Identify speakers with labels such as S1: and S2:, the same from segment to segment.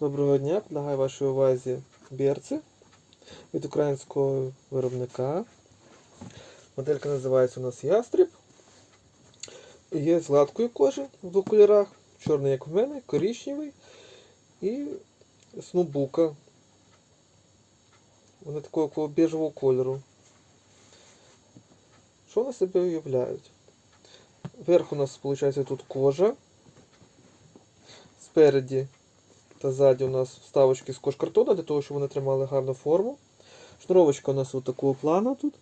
S1: Доброго дня, предлагаю вашій увазі берці від українського виробника. Моделька називається у нас Ястріб. Є з гладкої кожи в двох кольорах. Чорний, як в мене, коричневий і снубука. Вони такого біжевого кольору. Що вони себе уявляють? Вверх у нас виходить тут кожа. Спереді та ззаді у нас вставочки з кожкартона, для того, щоб вони тримали гарну форму. Шнуровочка у нас такого плану тут.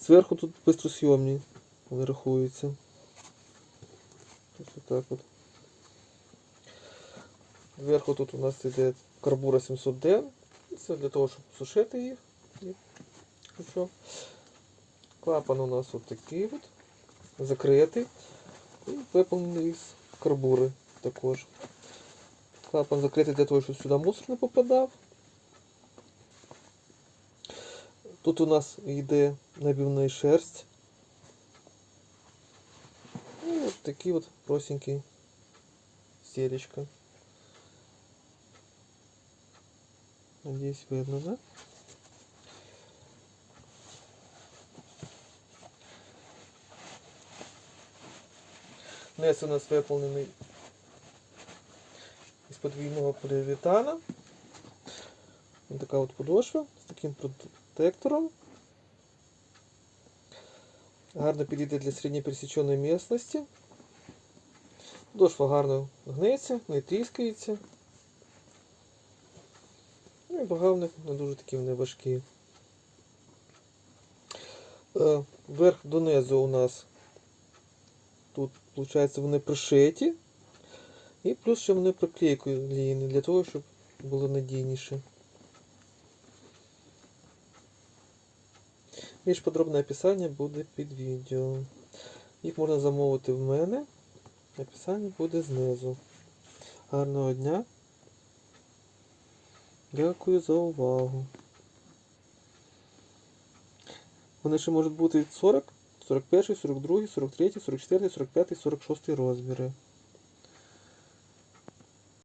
S1: Зверху тут бистросйомні вони рахуються. Ось так от. Зверху тут у нас йде карбура 700D. Це для того, щоб сушити їх. Клапан у нас от такий от. Закритий. І виповнений з карбури також. Клапан закритий для того, щоб сюди мусор не попадав. Тут у нас йде набівний шерсть. І от такий от простенький стелечка. Надеюсь, видно, да? Низ у нас виповнений із подвійного поліуретана. Ось така от подошва з таким протектором. Гарно підійде для середньопересіченої місцевості. Подошва гарно гнеться, не тріскається. Ну і багавник не дуже такі вони важкі. Е, Вверх донизу у нас тут, виходить, вони пришиті. І плюс ще вони проклейкою лінії для того, щоб було надійніше. Більш подробне описання буде під відео. Їх можна замовити в мене. Описання буде знизу. Гарного дня. Дякую за увагу. Вони ще можуть бути 40, 41, 42, 43, 44, 45, 46 розміри.